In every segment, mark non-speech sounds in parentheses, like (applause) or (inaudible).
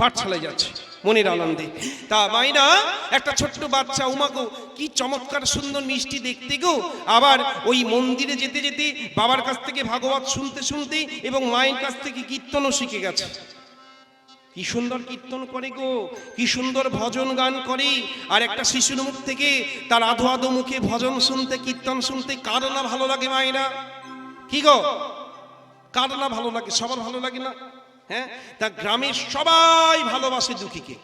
পাঠশালায় যাচ্ছে। মনের আনন্দে। তা মাইনা, একটা ছোট্ট বাচ্চা, উমাগো, কি চমৎকার সুন্দর মিষ্টি দেখতে গো। আবার ওই মন্দিরে যেতে যেতে বাবার কাছ থেকে ভাগবত শুনতে শুনতে এবং মায়ের কাছ থেকে কীর্তনও শিখে গেছে। কি সুন্দর কীর্তন করে গো, কি সুন্দর ভজন গান করে। আর একটা শিশুর মুখ থেকে তার আধো আধো মুখে ভজন শুনতে, কীর্তন শুনতে, কার না ভালো লাগে মায়েরা কি গো? কার না ভালো লাগে? সবার ভালো লাগে না? হ্যাঁ? তা গ্রামের সবাই ভালোবাসে দুঃখীকে।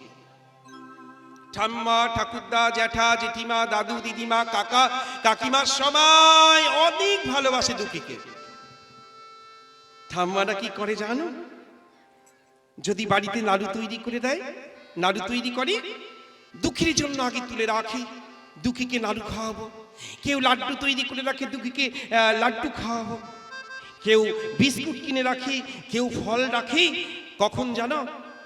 ঠাম্মা, ঠাকুরদা, জ্যাঠা, জেঠিমা, দাদু, দিদিমা, কাকা, কাকিমা সবাই অনেক ভালোবাসে দুঃখীকে। ঠাম্মারা কি করে জানো? যদি বাড়িতে নাড়ু তৈরি করে দেয় নাড়ু তৈরি করে, দুঃখীর জন্য আগে তুলে রাখি, দুঃখীকে নাড়ু খাওয়াবো। কেউ লাড্ডু তৈরি করে রাখে, দুঃখীকে লাড্ডু খাওয়াবো। কেউ বিস্কুট কিনে রাখে, কেউ ফল রাখে, কখন জানো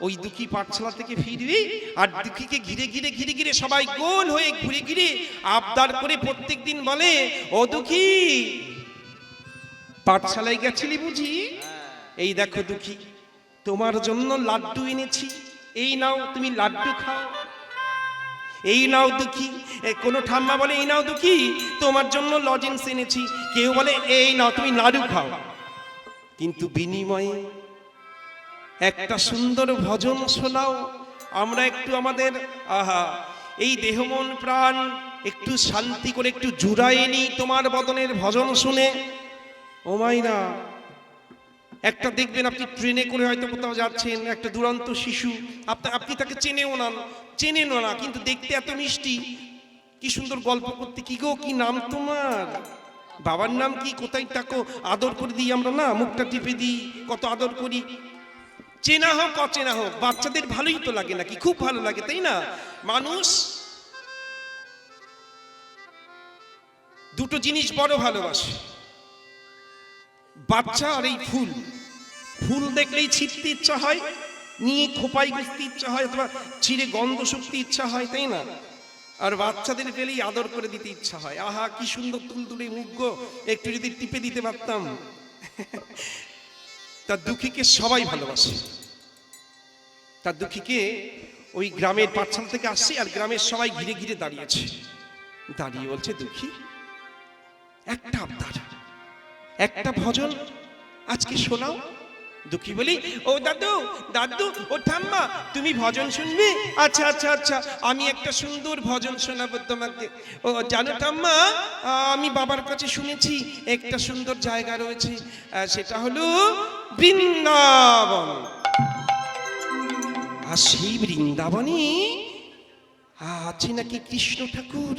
ওই দুঃখী পাঠশালা থেকে ফিরবি আর দুঃখীকে ঘিরে ঘিরে ঘিরে ঘিরে সবাই গোল হয়ে ঘুরে ঘিরে আবদার করে প্রত্যেক দিন বলে, ও দুঃখী, পাঠশালায় গেছিলি বুঝি? এই দেখো দুঃখী, তোমার জন্য লাড্ডু এনেছি, এই নাও, তুমি লাড্ডু খাও। এই নাও দুঃখী। কোনো ঠাম্মা বলে, এই নাও দুঃখী, তোমার জন্য লজেন্স এনেছি। কেউ বলে, এই নাও, তুমি নাড়ু খাও। কিন্তু বিনিময়ে একটা সুন্দর ভজন শোনাও। আমরা একটু আমাদের, আহা, এই দেহমন প্রাণ একটু শান্তি করে একটু জুড়াই নিই তোমার বদনের ভজন শুনে। ও মাইনা একটা দেখবেন আপনি ট্রেনে করে হয়তো কোথাও যাচ্ছেন, একটা দুরন্ত শিশু, আপনি আপনি তাকে চেনেও না, চেনেনও না, কিন্তু দেখতে এত মিষ্টি। কি সুন্দর গল্প করতে, কি গো, কি নাম তোমার? বাবার নাম কি, কোথায় তাকো আদর করে দিই আমরা না, মুখটা টিপে দিই, কত আদর করি। চেনা হোক, অচেনা হোক, বাচ্চাদের ভালোই তো লাগে নাকি, খুব ভালো লাগে, তাই না? মানুষ দুটো জিনিস বড় ভালোবাসে। বাচ্চা আর এই ফুল। ফুল দেখলেই ছিটতে ইচ্ছা হয়, নিয়ে খোপাই গুছতে ইচ্ছা হয় অথবা ছিঁড়ে গন্ধ শুকতে ইচ্ছা হয়, তাই না? আর বাচ্চাদের পেলেই আদর করে দিতে ইচ্ছা হয়। আহা, কি সুন্দর তুল তুলতুলে মুগ্গ একটু যদি টিপে দিতে পারতাম। তার দুঃখীকে সবাই ভালোবাসে। তার দুঃখীকে ওই গ্রামের পাঠশালা থেকে আসছে আর গ্রামের সবাই ঘিরে ঘিরে দাঁড়িয়েছে। দাঁড়িয়ে বলছে, দুঃখী, একটা আবদার। একটা ভজন আজকে শোনাও। দুঃখী বলি, ও দাদু দাদু, ও ঠাম্মা, তুমি ভজন শুনবে? আচ্ছা আচ্ছা আচ্ছা আমি একটা সুন্দর ভজন শোনাবো তোমাকে। ও, জানো ঠাম্মা, আমি বাবার কাছে শুনেছি, একটা সুন্দর জায়গা রয়েছে সেটা হলো বৃন্দাবন। আর সেই বৃন্দাবনে আছে নাকি কৃষ্ণ ঠাকুর?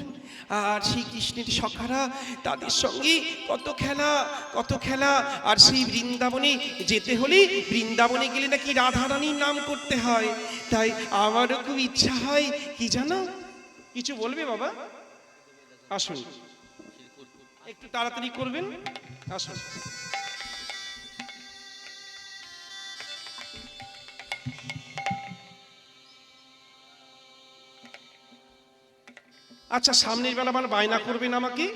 আর সেই কৃষ্ণের সখারা তাদের সঙ্গে কত খেলা কত খেলা। আর সেই বৃন্দাবনে যেতে হলে বৃন্দাবনে গেলে নাকি রাধারানীর নাম করতে হয়। তাই আমারও খুব ইচ্ছা হয়, কি জানো? কিছু বলবে বাবা? আসুন। একটু তাড়াতাড়ি করবেন? আসুন। আচ্ছা সামনের বেলা আমার বায়না করবেন আমাকে?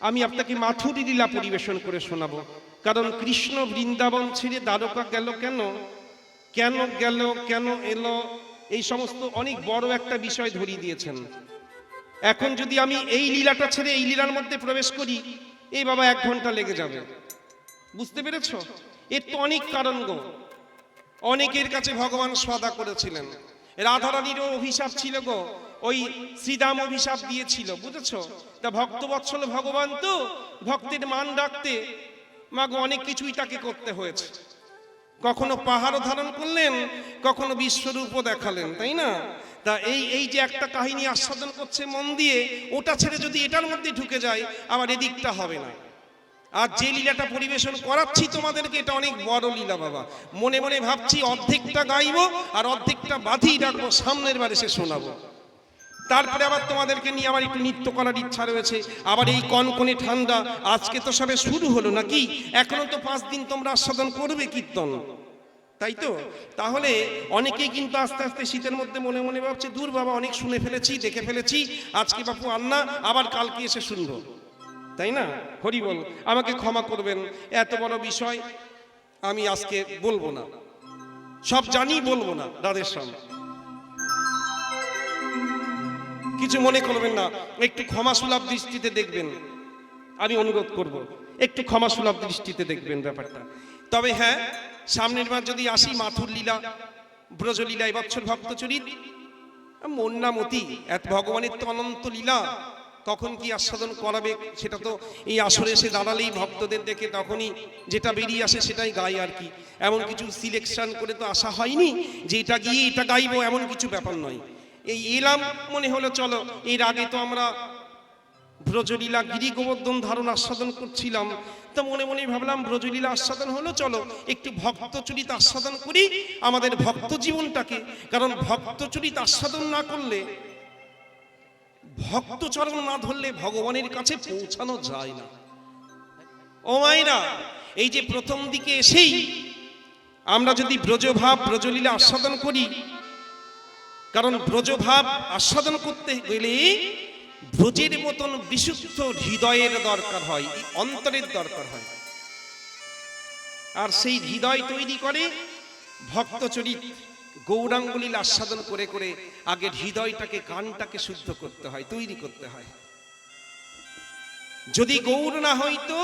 আমি আপনাকে মাথুরি লীলা পরিবেশন করে শোনাবো। কারণ কৃষ্ণ বৃন্দাবন ছেড়ে দ্বারকা গেল কেন? কেন গেল, কেন এলো? এই সমস্ত অনেক বড় একটা বিষয় ধরিয়ে দিয়েছেন। এখন যদি আমি এই লীলাটা ছেড়ে এই লীলার মধ্যে প্রবেশ করি, এই বাবা এক ঘণ্টা লেগে যাবে। বুঝতে পেরেছ? এর তো অনেক কারণ গো। অনেকের কাছে ভগবান সদা করেছিলেন। রাধারানীরও অভিশাপ ছিল গো। ওই শ্রীদাম অভিশাপ দিয়েছিল, বুঝেছ? তা ভক্ত বৎসল ভগবান তো ভক্তের মান রাখতে মাগো অনেক কিছুই তাকে করতে হয়েছে। কখনো পাহাড়ও ধারণ করলেন, কখনো বিশ্বরূপও দেখালেন, তাই না? তা এই এই যে একটা কাহিনী আস্বাদন করছে মন দিয়ে, ওটা ছেড়ে যদি এটার মধ্যে ঢুকে যায়, আবার এদিকটা হবে না। আর যে লীলাটা পরিবেশন করাচ্ছি তোমাদেরকে, এটা অনেক বড় লীলা বাবা। মনে মনে ভাবছি অর্ধেকটা গাইবো আর অর্ধেকটা বাঁধিয়ে রাখব, সামনের বার এসে শোনাবো। তারপরে আবার তোমাদেরকে নিয়ে আমার একটু নৃত্য করার ইচ্ছা রয়েছে। আবার এই কনকনে ঠান্ডা, আজকে তো সবে শুরু হলো নাকি? এখনও তো পাঁচ দিন তোমরা আস্বাদন করবে কীর্তন। তাই তো? তাহলে অনেকেই কিন্তু আস্তে আস্তে শীতের মধ্যে মনে মনে ভাবছে দূর বাবা, অনেক শুনে ফেলেছি, দেখে ফেলেছি, আজকে বাপু আন্না, আবার কালকে এসে শুনব। তাই না? হরি বল, আমাকে ক্ষমা করবেন। এত বড় বিষয় আমি আজকে বলব না। সব জানি বলব না রাধের সামনে। কিছু মনে করবেন না, একটু ক্ষমা সুলভ দৃষ্টিতে দেখবেন। আমি অনুরোধ করব, একটু ক্ষমা সুলভ দৃষ্টিতে দেখবেন ব্যাপারটা। তবে হ্যাঁ সামনের বার যদি আসি মাথুর লীলা, ব্রজলীলা, এবছর ভক্তচরিত মন না মতি এত ভগবানের তো অনন্ত লীলা কখন কি আস্বাদন করাবে? সেটা তো এই আসরে এসে দাঁড়ালেই ভক্তদের দেখে তখনই যেটা বেরিয়ে আসে সেটাই গাই আর কি। এমন কিছু সিলেকশন করে তো আসা হয়নি, যে এটা গিয়ে এটা গাইবো, এমন কিছু ব্যাপার নয়। এই এলাম মনে হলো, চলো এর আগে তো আমরা ব্রজলীলা গিরি গোবর্ধন ধারণ আস্বাদন করছিলাম। তো মনে মনে ভাবলাম, ব্রজলীলা আস্বাদন হলো, চলো, একটু ভক্তচরিত আস্বাদন করি আমাদের ভক্ত জীবনটাকে। কারণ ভক্তচরিত আস্বাদন না করলে ভক্তচরণ না ধরলে ভগবানের কাছে পৌঁছানো যায় না। ও মাইরা এই যে প্রথম দিকে এসেই আমরা যদি ব্রজভাব, ব্রজলীলা আস্বাদন করি কারণ ব্রজভাব আস্বাদন করতে গেলে ব্রজের মতন বিশুদ্ধ হৃদয়ের দরকার হয় অন্তরের দরকার হয়। আর সেই হৃদয় তৈরি করে ভক্তচরিত গৌরাঙ্গুলিল আস্বাদন করে করে আগে হৃদয়টাকে কানটাকে শুদ্ধ করতে হয়, তৈরি করতে হয়। যদি গৌর না হইতো,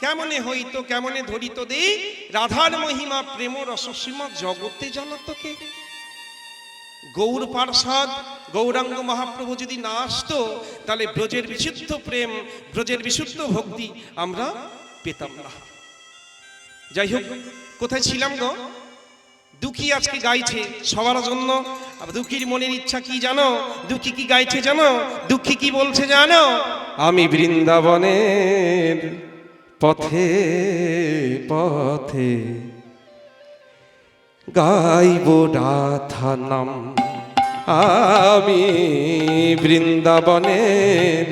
কেমনে হইতো, কেমনে ধরিত দে? রাধার মহিমা, প্রেম রসসীমা জগতে জানত কে? গৌর পার্ষদ, গৌরাঙ্গ মহাপ্রভু যদি না আসতো, তাহলে ব্রজের বিশুদ্ধ প্রেম, ব্রজের বিশুদ্ধ ভক্তি আমরা পেতাম না। যাই হোক, কোথায় ছিলাম গো? দুঃখী আজকে গাইছে সবার জন্য। দুঃখীর মনের ইচ্ছা কি জানো? দুঃখী কি গাইছে জানো? দুঃখী কি বলছে জানো? আমি বৃন্দাবনের পথে পথে গাইব রাধা নাম। আমি বৃন্দাবনের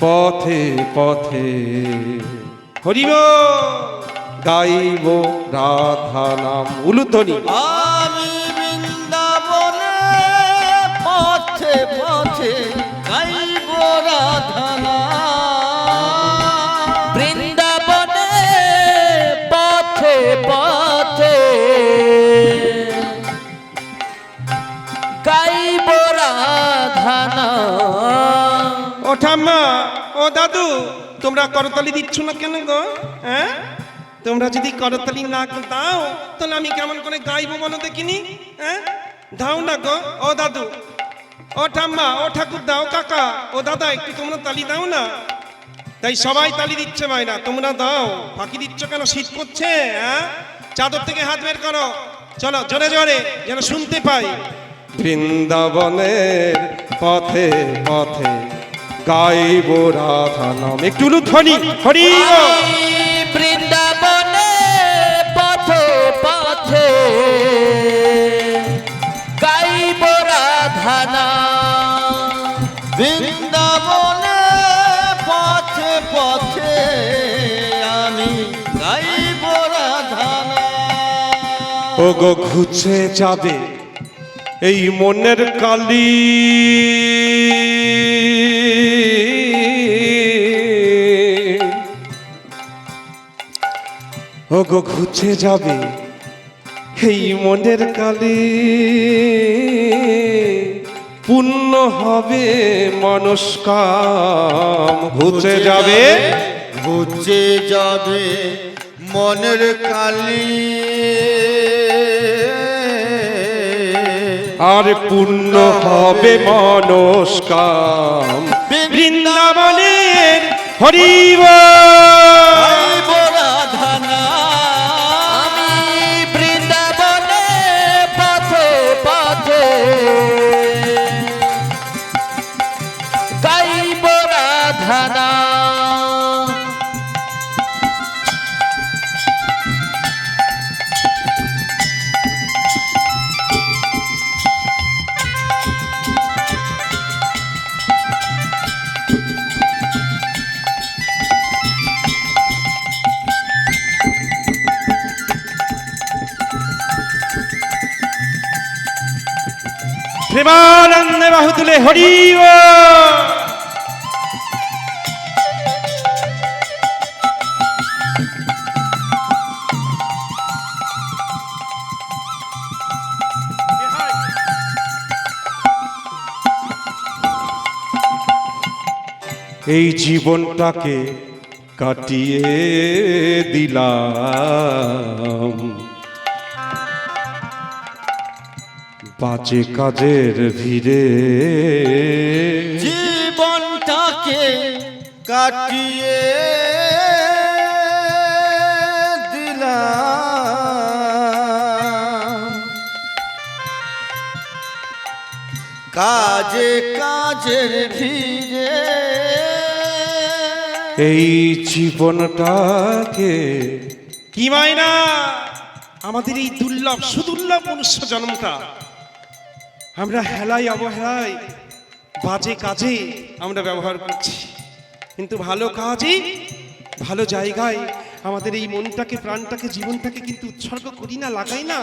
পথে পথে হরিব গাইব রাধা নাম উলুধ্বনি। ঠাম্মা, ও দাদু, তোমরা করতালি দিচ্ছ না কেন গো? হ্যাঁ? তোমরা যদি করতালি না দাও, তাহলে আমি কেমন করে গাইবো বলো দেখিনি? হ্যাঁ? দাও না গো, ও দাদু। ও ঠাম্মা, ও ঠাকুর দাও, কাকা। ও দাদা, একটু তোমরা তালি দাও না। তাই সবাই তালি দিচ্ছে মাইনা তোমরা দাও। ফাঁকি দিচ্ছ কেন? শীত করছে হ্যাঁ? চাদর থেকে হাত বের করো। চলো, জোরে জোরে, যেন শুনতে পাই। বৃন্দাবনের পথে পথে গাইব রাধা নাম একটু ধ্বনি হরি বৃন্দাবনে পথে পথে। গাইব রাধনা বৃন্দাবনে পথে পথে আমি গাইব রাধনা ও গো ঘুচে যাবে এই মনের কালি। ঘুচে যাবে এই মনের কালি। পূর্ণ হবে মনস্কাম। ঘুচে যাবে? বুঝে যাবে মনের কালি। আর পূর্ণ হবে মনস্কাম। বৃন্দাবনের হরিব। হরি এই জীবনটাকে কাটিয়ে দিলা বাজে কাজের ভিড়ে। জীবনটাকে কাটিয়ে দিলাম। কাজে কাজের ভিড়ে। এই জীবনটাকে কি মায়না আমাদের এই দুর্লভ সুদুর্লভ মনুষ্য জন্মটা আমরা হেলায় অবহেলায় বাজে কাজে আমরা ব্যবহার করছি। কিন্তু ভালো কাজে ভালো জায়গায় আমাদের এই মনটাকে প্রাণটাকে জীবনটাকে কিন্তু উৎসর্গ করি না লাগাই না।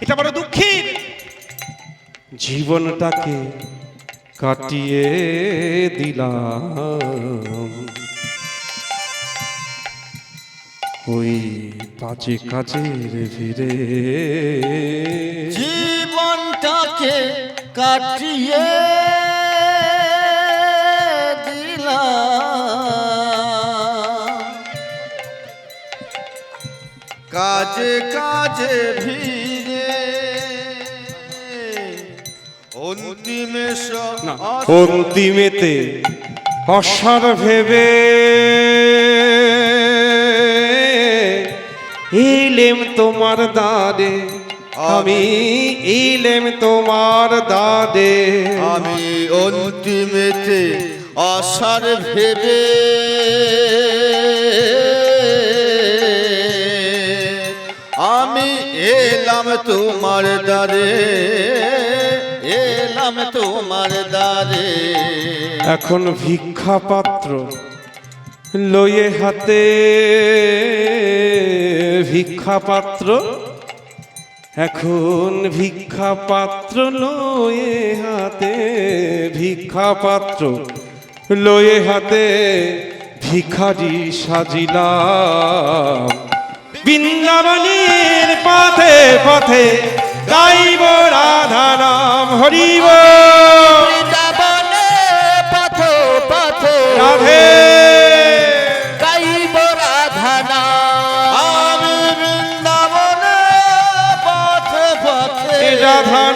এটা বড় দুঃখের। জীবনটাকে কাটিয়ে দিলাম। ওই বাজে কাজের ভিড়ে। জীবনটাকে কাটিয়ে কাজে কাজে ভিড়ে অন্তিমে অন্তিমেতে অসার ভেবে এলেম তোমার দাদে আমি ইলেম তোমার দাদে। আমি অন্তিমেতে আশার ভেবে। আমি এলাম তোমার দ্বারে এলাম তোমার দ্বারে। এখন ভিক্ষা পাত্র লয়ে হাতে ভিক্ষা পাত্র এখন ভিক্ষা পাত্র লয়ে হাতে ভিক্ষা পাত্র লয়ে হাতে ভিখারি সাজিলাম। বৃন্দাবনের পথে পথে গাইব রাধা নাম হরিব। বৃন্দাবনে পথে পথে রাধে রাধা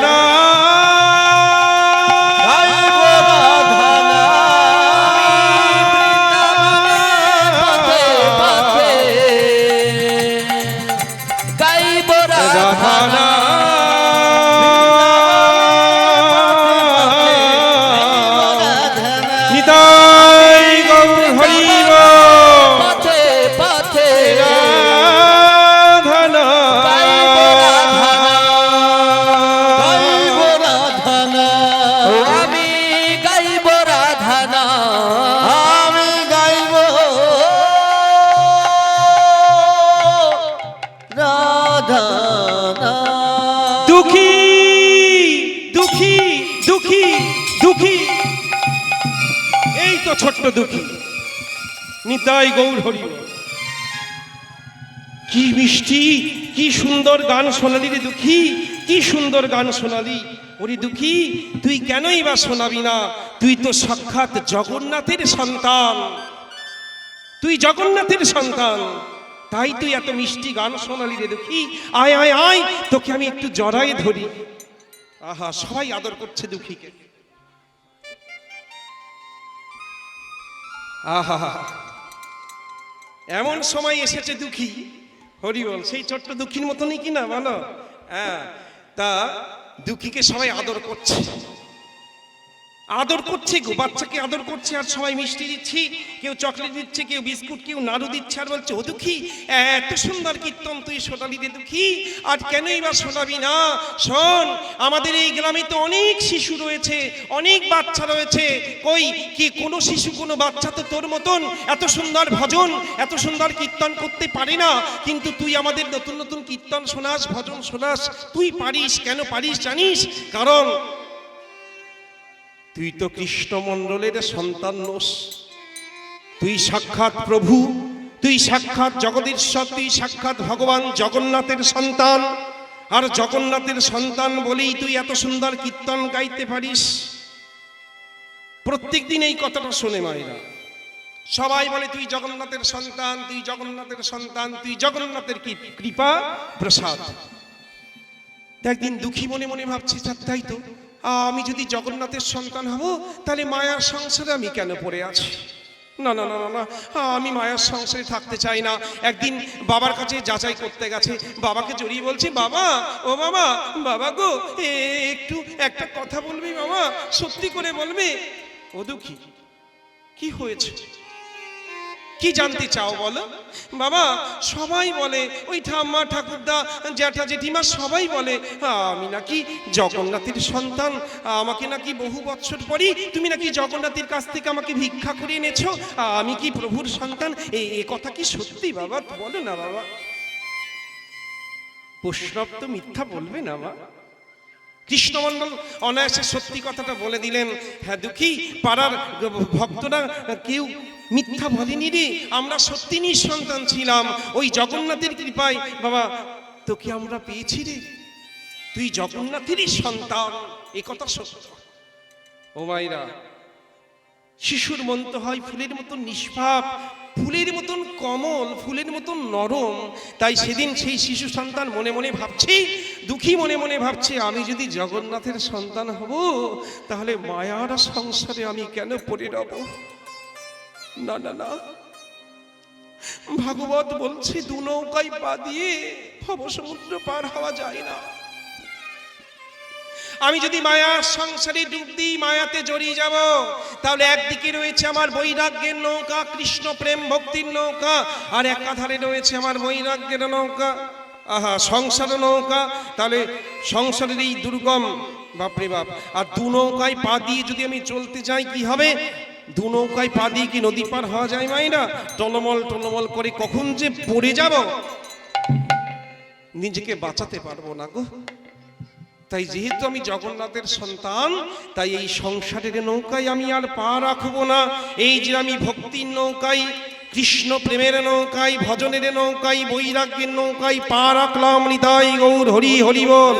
দুঃখী। নিতাই গৌর হরি কি মিষ্টি, কি সুন্দর গান শোনালি রে দুঃখী, কি সুন্দর গান শোনালি। ওরে দুঃখী, তুই কেনই বা শোনাবি না? তুই তো সাক্ষাৎ জগন্নাথের সন্তান। তুই জগন্নাথের সন্তান। তাই তুই এত মিষ্টি গান শোনালি রে দুঃখী। আয় আয় আয়, তোকে আমি একটু জড়াই ধরি। আহা, সবাই আদর করছে দুঃখীকে। আহা। এমন সময় এসেছে দুঃখী। হরিবল সেই ছোট্ট দুঃখীর মতনই কিনা বলো হ্যাঁ তা দুঃখীকে সবাই আদর করছে। আদর করছে, গো বাচ্চাকে আদর করছে, আর সবাই মিষ্টি দিচ্ছি, কেউ চকলেট দিচ্ছে, কেউ বিস্কুট, কেউ নাড়ু দিচ্ছে, আর বলছে, ও দুঃখী, এত সুন্দর কীর্তন, তুই শোনালি রে দুঃখী, আর কেনই বা শোনাবি না? শোন, আমাদের এই গ্রামে তো অনেক শিশু রয়েছে, অনেক বাচ্চা রয়েছে। কই, কি কোনো শিশু, কোনো বাচ্চা তো তোর মতন এত সুন্দর ভজন, এত সুন্দর কীর্তন করতে পারে না। কিন্তু তুই আমাদের নতুন নতুন কীর্তন শোনাস, ভজন শোনাস, তুই পারিস, কেন পারিস জানিস? কারণ তুই তো কৃষ্ণমণ্ডলের সন্তান নোস। তুই সাক্ষাৎ প্রভু, তুই সাক্ষাৎ জগদীশ্বর, তুই সাক্ষাৎ ভগবান জগন্নাথের সন্তান। আর জগন্নাথের সন্তান বলেই তুই এত সুন্দর কীর্তন গাইতে পারিস। প্রত্যেক দিন এই কথাটা শোনে মায়েরা। সবাই বলে, তুই জগন্নাথের সন্তান, তুই জগন্নাথের সন্তান, তুই জগন্নাথের কৃপা, প্রসাদ। একদিন দুঃখী মনে মনে ভাবছি "তা তাই তো। আমি যদি জগন্নাথের সন্তান হব, তাহলে মায়ার সংসারে আমি কেন পড়ে আছি? না না না না না, আমি মায়ার সংসারে থাকতে চাই না। একদিন বাবার কাছে যাচাই করতে গেছে, বাবাকে জড়িয়ে বলছি, বাবা, ও বাবা বাবা গো একটু একটা কথা বলবি বাবা, সত্যি করে বলবি? ও দুঃখী, কি হয়েছে? কি জানতে চাও বলো? বাবা, সবাই বলে, ওই ঠাম্মা, ঠাকুরদা, জ্যাঠা, জেঠিমা সবাই বলে আমি নাকি জগন্নাথের সন্তান আমাকে নাকি বহু বছর পরই তুমি নাকি জগন্নাথের কাছ থেকে আমাকে ভিক্ষা করে এনেছো আমি কি প্রভুর সন্তান? এ এ কথা কি সত্যি বাবা? বলো না বাবা। বৈষ্ণব তো মিথ্যা বলবে না মা। কৃষ্ণমণ্ডল অনায়াসে সত্যি কথাটা বলে দিলেন হ্যাঁ দুঃখী, পাড়ার ভক্তরা কেউ মিথ্যা বলেনি রে, আমরা সত্যি নিঃসন্তান ছিলাম, ওই জগন্নাথের কৃপায়, বাবা, তোকে আমরা পেয়েছি রে, তুই জগন্নাথেরই সন্তান, এ কথা সত্য। ও মাইরা শিশুর মন্ত হয় ফুলের মতন নিষ্পাপ, ফুলের মতন কমল ফুলের মতন নরম, তাই সেদিন সেই শিশু সন্তান মনে মনে ভাবছে, দুঃখী মনে মনে ভাবছে, আমি যদি জগন্নাথের সন্তান হব, তাহলে মায়ার সংসারে আমি কেন পড়ে রব? না না না। ভাগবত বলছে, দু নৌকায় পা দিয়ে ভব সমুদ্র পার হওয়া যায় না। আমি যদি মায়ার সংসারে ডুব দিই, মায়াতে জড়িয়ে যাব, তাহলে একদিকে রয়েছে আমার বৈরাগ্যের নৌকা, কৃষ্ণ প্রেম ভক্তির নৌকা, আর একাধারে রয়েছে আমার বৈরাগ্যের নৌকা। আহা, সংসার নৌকা, তাহলে সংসারের এই দুর্গম, বাপরে বাপ, আর দু নৌকায় পা দিয়ে যদি আমি চলতে যাই, কি হবে? দু নৌকায় পা দিয়ে কি নদী পার হওয়া যায় মাইনা টলমল টলমল করে কখন যে পড়ে যাব? নিজেকে বাঁচাতে পারব না গো। তাই যেহেতু আমি জগন্নাথের সন্তান, তাই এই সংসারের নৌকায় আমি আর পা রাখব না। এই যে আমি ভক্তির নৌকায়, কৃষ্ণ প্রেমের নৌকায়, ভজনের নৌকায়, বৈরাগ্যের নৌকায় পা রাখলাম, নিতাই গৌর হরি হরি বল।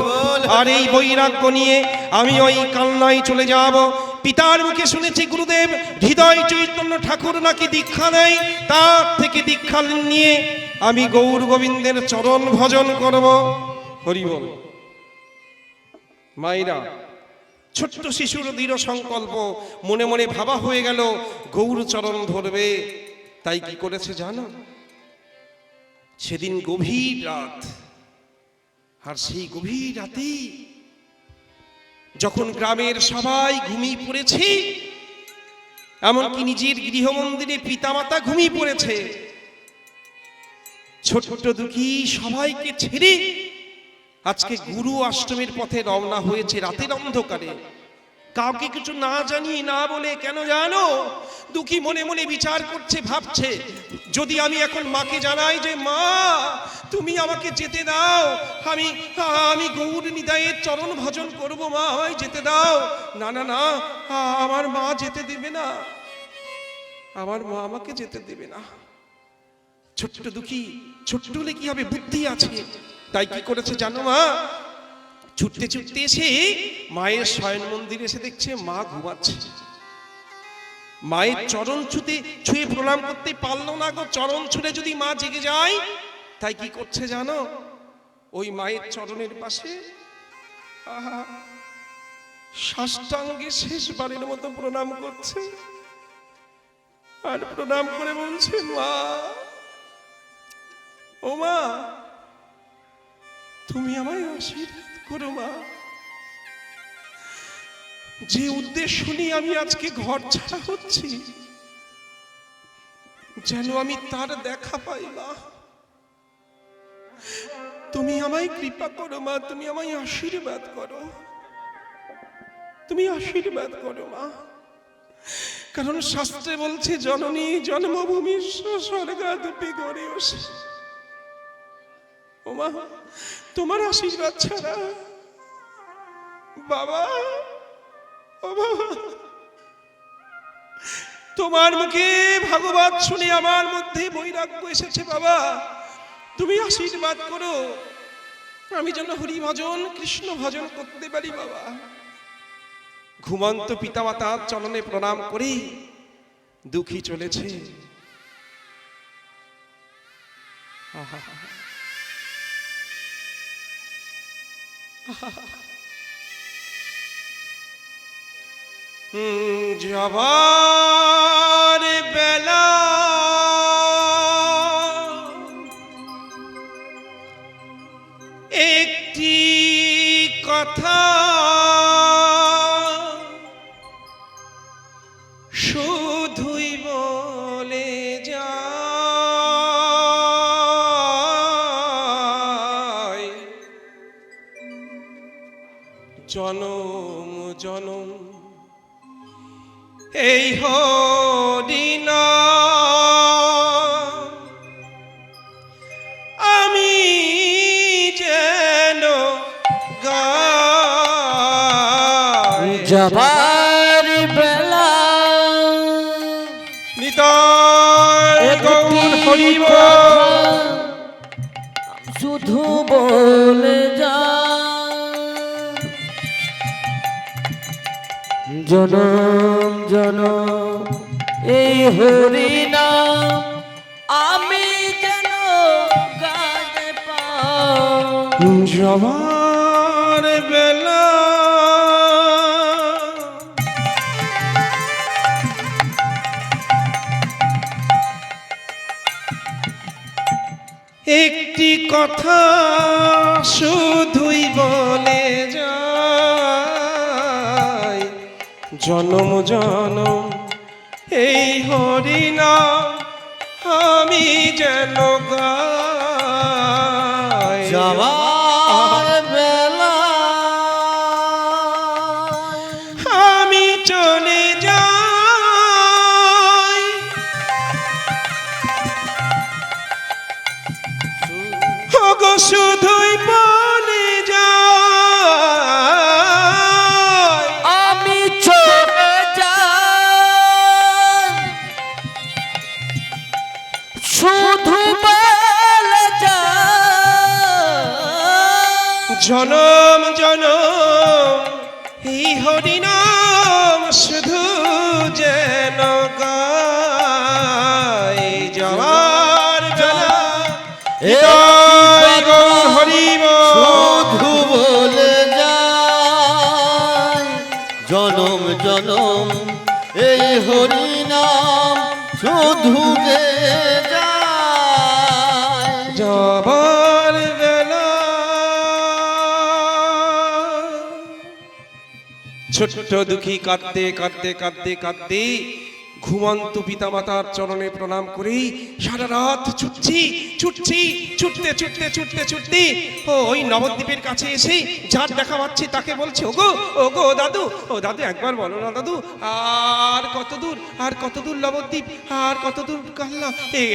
আর এই বৈরাগ্য নিয়ে আমি ওই কালনায় চলে যাব। পিতার মুখে শুনেছি গুরুদেব, হৃদয় চৈতন্য ঠাকুর নাকি দীক্ষা নেয়? তার থেকে দীক্ষা নিয়ে আমি গৌর গোবিন্দের চরণ ভজন করব। হরি বল। মায়েরা, ছোট্ট শিশুর দৃঢ় সংকল্প মনে মনে ভাবা হয়ে গেল, গৌর চরণ ধরবে। তাই কি করেছে জানো? সেদিন গভীর রাত, আর সেই গভীর রাতে যখন গ্রামের সবাই ঘুমিয়ে পড়েছে, এমনকি নিজের গৃহমন্দিরে পিতামাতা ঘুমিয়ে পড়েছে ছোট ছোট দুঃখী সবাইকে ছেড়ে আজকে গুরু অষ্টমীর পথে রওনা হয়েছে রাতের অন্ধকারে। কাউকে কিছু না জানি না বলে কেন জানো? দুঃখী মনে মনে বিচার করছে, ভাবছে, যদি আমি এখন মাকে জানাই যে, মা, তুমি আমাকে যেতে দাও, আমি আমি গৌর নিদায়ের চরণ ভজন করব, মা, আমায় যেতে দাও। না না না, আমার মা যেতে দেবে না। আমার মা আমাকে যেতে দেবে না। ছোট্ট দুঃখী, ছোট্ট হলে কি হবে? বুদ্ধি আছে। তাই কি করেছে জানো মা? ছুটতে ছুটতে এসে মায়ের শয়ন মন্দিরে এসে দেখছে মা ঘুমাচ্ছে। মায়ের চরণ ছুতে ছুঁয়ে প্রণাম করতে পারল না গো, চরণ ছুঁড়ে যদি মা জেগে যায়, তাই কি করছে জানো? ওই মায়ের চরণের পাশে, আহা, সাষ্টাঙ্গে শেষবারের মতো প্রণাম করছে। আর প্রণাম করে বলছে, মা, ও মা তুমি আমায় আশীর্বাদ করো মা। যে উদ্দেশ্য নিয়ে আমি আজকে ঘর ছাড়া হচ্ছি, যেন আমি তার দেখা পাই মা। তুমি আমায় কৃপা করো মা, তুমি আমায় আশীর্বাদ করো। তুমি আশীর্বাদ করো মা। কারণ শাস্ত্রে বলছে, জননী জন্মভূমি স্বর্গাদপি গড়ে ওসে ওমা, তোমার আশীর্বাদ ছাড়া। বাবা, ও তোমার মুখে ভাগবত শুনে আমার মধ্যে বৈরাগ্য এসেছে বাবা। তুমি আশীর্বাদ করো। আমি যেন হরি ভজন কৃষ্ণ ভজন করতে পারি বাবা। ঘুমন্ত পিতামাতার চরণে প্রণাম করে। দুঃখী চলেছে। আহা। (laughs) যাবার বেলা জনম জনম। এই হরিনা আমি যেন যাবার বেলা গৌর হরিব জনম জনম। এই হরিনাম আমি যেন গানে পাও একটি কথা শুধুই বলে যায় জনম জনম এই হরিনা আমি যেন গাই জনম জনম হি হরিনাম। ছোট্ট দুঃখী কাঁদতে কাঁদতে কাঁদতে কাঁদতে ঘুমন্ত পিতামাতার চরণে প্রণাম করেই সারা রাত ছুটছি ছুটছি, ছুটতে ছুটতে ছুটতে ছুটতে। ও, ওই নবদ্বীপের কাছে এসে যার দেখা পাচ্ছি তাকে বলছে, ওগো ওগো দাদু, ও দাদু একবার বলো না দাদু, আর কত দূর, আর কত দূর নবদ্বীপ, আর কত দূর কাল্লা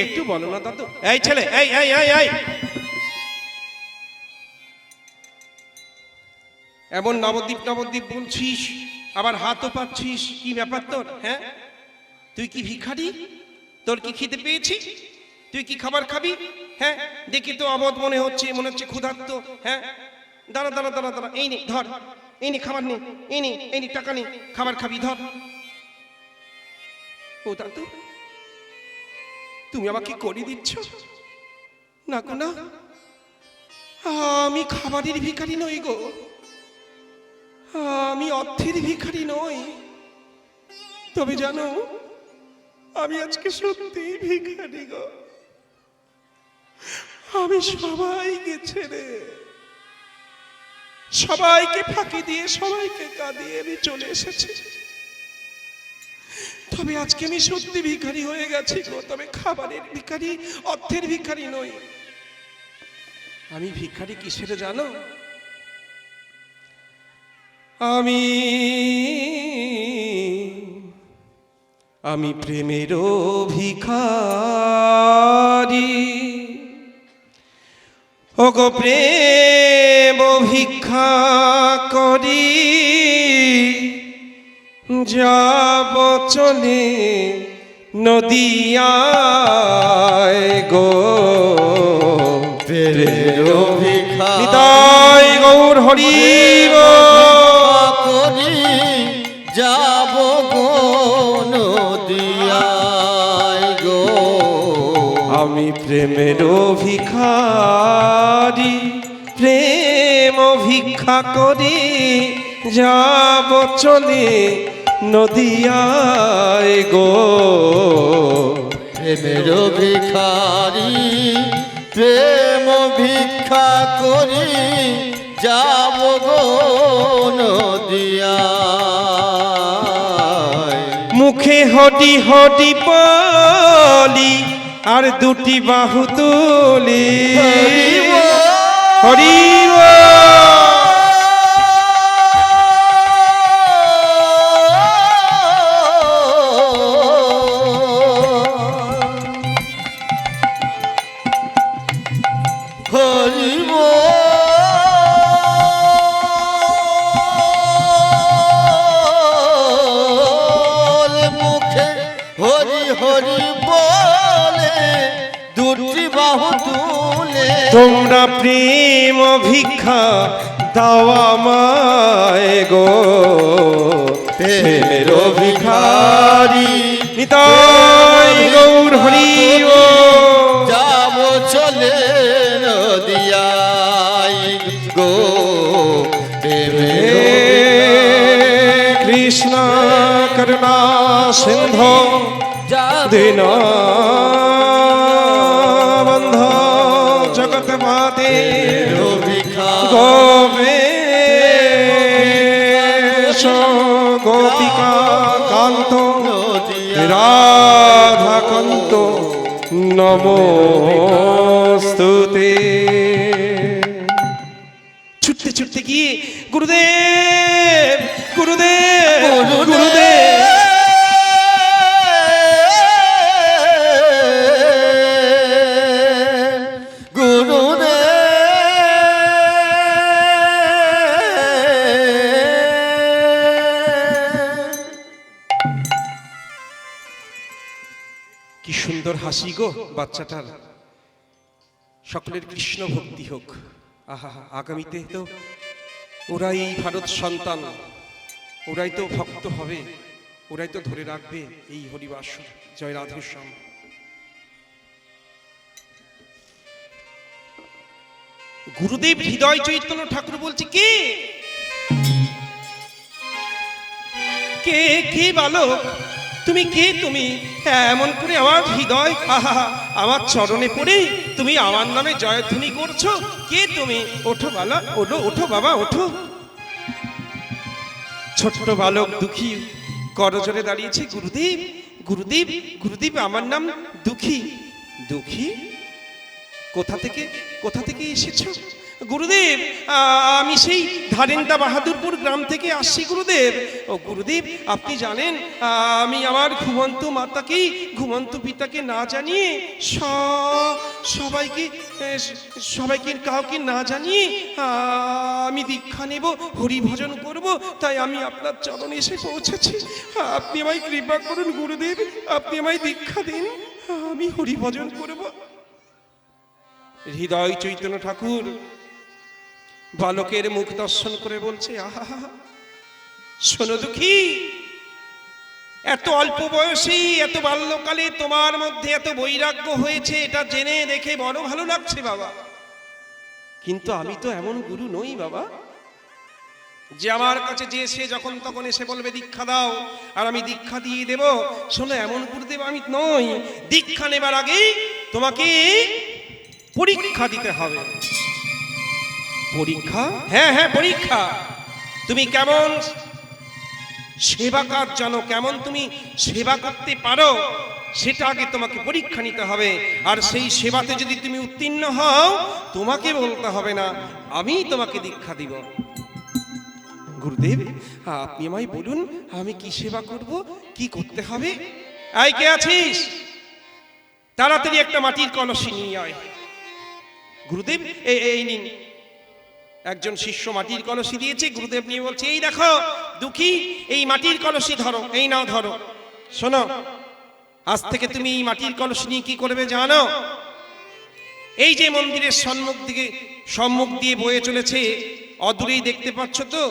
একটু বলো না দাদু। এই ছেলে, এই এই এই এই এমন নবদ্বীপ নবদ্বীপ বলছিস আবার হাতও পাচ্ছিস। কি ব্যাপার তোর হ্যাঁ? তুই কি ভিখারি? তোর কি খিদে পেয়েছি? তুই কি খাবার খাবি? হ্যাঁ? দেখি তো অবধ মনে হচ্ছে মনে হচ্ছে ক্ষুধার্ত হ্যাঁ? দাঁড়া দাঁড়া দাঁড়া দাঁড়া, এই নে, ধর। এই নে, খাবার নে, এই নে এই নে, টাকা নে, খাবার খাবি, ধর। ও দাদু, তুমি আমাকে করে দিচ্ছ? না গো, না। আমি খাবারের ভিখারি নই গো। আমি অর্থের ভিখারি নই। তবে জানো, আমি আজকে সত্যি ভিখারি গো। আমি সবাইকে ছেড়ে, সবাইকে ফাঁকি দিয়ে, সবাইকে কাঁদিয়ে আমি চলে এসেছি। তবে আজকে আমি সত্যি ভিখারি হয়ে গেছি গো, তবে খাবারের ভিখারি, অর্থের ভিখারি নই। আমি ভিখারি কিসের জানো? আমি আমি প্রেমের ভিখারি ওগো প্রেম ভিক্ষা করি যাব চলে নদিয়ায় গো। প্রেমের নিতাই গৌর হরিব। আমি প্রেমের ভিখারি প্রেম ভিক্ষা করি যাব চলে নদিয়ায় গো। প্রেমের ভিখারি প্রেম ভিক্ষা করি যাব গো নদিয়ায়। মুখে হটি হটি বলি আর দুটি বাহু তুলি। হরি তোমরা প্রেম ভিক্ষা দাওয়া মায় গো। প্রেমের ভিখারি নিতাই গৌর হরি ও যাব চলে নদিয়াই গো। প্রেমের কৃষ্ণ করুণা সিন্ধ দিন নমস্তুতে সুন্দর হাসি গো, বাচ্চাটার। সকলের কৃষ্ণ ভক্তি হোক। আহা, আগামীতে তো ওরাই ভারত সন্তান। ওরাই তো ভক্ত হবে। ওরাই তো ধরে রাখবে এই হরিবাস জয় রাধেশ্যাম। গুরুদেব হৃদয় চৈতন্য ঠাকুর বলছে, কে? কে কে বালক? তুমি কে তুমি? এমন করে আমার হৃদয়, আহা, আমার চরণে পড়ে তুমি আমার নামে জয়ধ্বনি করছ। কে তুমি? ওঠো বালা, ওঠো ওঠো বাবা, ওঠো। ছোট্ট বালক দুঃখী করজরে দাঁড়িয়েছে গুরুদেব গুরুদেব গুরুদেব, আমার নাম দুঃখী। দুঃখী? কোথা থেকে কোথা থেকে এসেছ? গুরুদেব আমি সেই ধারেন্দা বাহাদুরপুর গ্রাম থেকে আসছি, গুরুদেব। ও, গুরুদেব, আপনি জানেন আমি আমার ঘুমন্ত মাতাকেই, ঘুমন্ত পিতাকে না জানিয়ে সবাইকে সবাইকে, কাউকে না জানিয়ে আমি দীক্ষা নেব, হরিভজন করব, তাই আমি আপনার চরণে এসে পৌঁছেছি। আপনি আমায় কৃপা করুন, গুরুদেব, আপনি আমায় দীক্ষা দিন, আমি হরিভজন করব। হৃদয় চৈতন্য ঠাকুর বালকের মুখ দর্শন করে বলছে, আহা, শোনো দুঃখী, এত অল্প বয়সী, এত বাল্যকালে তোমার মধ্যে এত বৈরাগ্য হয়েছে, এটা জেনে দেখে বড় ভালো লাগছে বাবা। কিন্তু আমি তো এমন গুরু নই বাবা, যে আমার কাছে যে সে যখন তখন এসে বলবে, দীক্ষা দাও, আর আমি দীক্ষা দিয়ে দেব। শোনো, এমন গুরুদেব আমি নই। দীক্ষা নেবার আগেই তোমাকে পরীক্ষা দিতে হবে। পরীক্ষা? হ্যাঁ হ্যাঁ পরীক্ষা। তুমি কেমন? সেবা কাজ জানো কেমন তুমি সেবা করতে পারো, সেটা আগে তোমাকে পরীক্ষা নিতে হবে। আর সেই সেবাতে যদি তুমি উত্তীর্ণ হও, তোমাকে বলতে হবে না, আমি তোমাকে দীক্ষা দিব। গুরুদেব, আপনি আমায় বলুন, আমি কি সেবা করব, কি করতে হবে? আই কে আছিস? তাড়াতাড়ি একটা মাটির কলসি নিয়ে আয়। গুরুদেব এই নিন। একজন শিষ্য মাটির কলসি দিয়েছে, গুরুদেব নিয়ে বলছে, এই দেখো, দুঃখী, এই মাটির কলসি ধরো, এই নাও ধরো। শোনো, আজ থেকে তুমি এই মাটির কলসি নিয়ে কি করবে জানো? এই যে মন্দিরের সম্মুখ দিকে, সম্মুখ দিয়ে বয়ে চলেছে, অদূরেই দেখতে পাচ্ছ তো?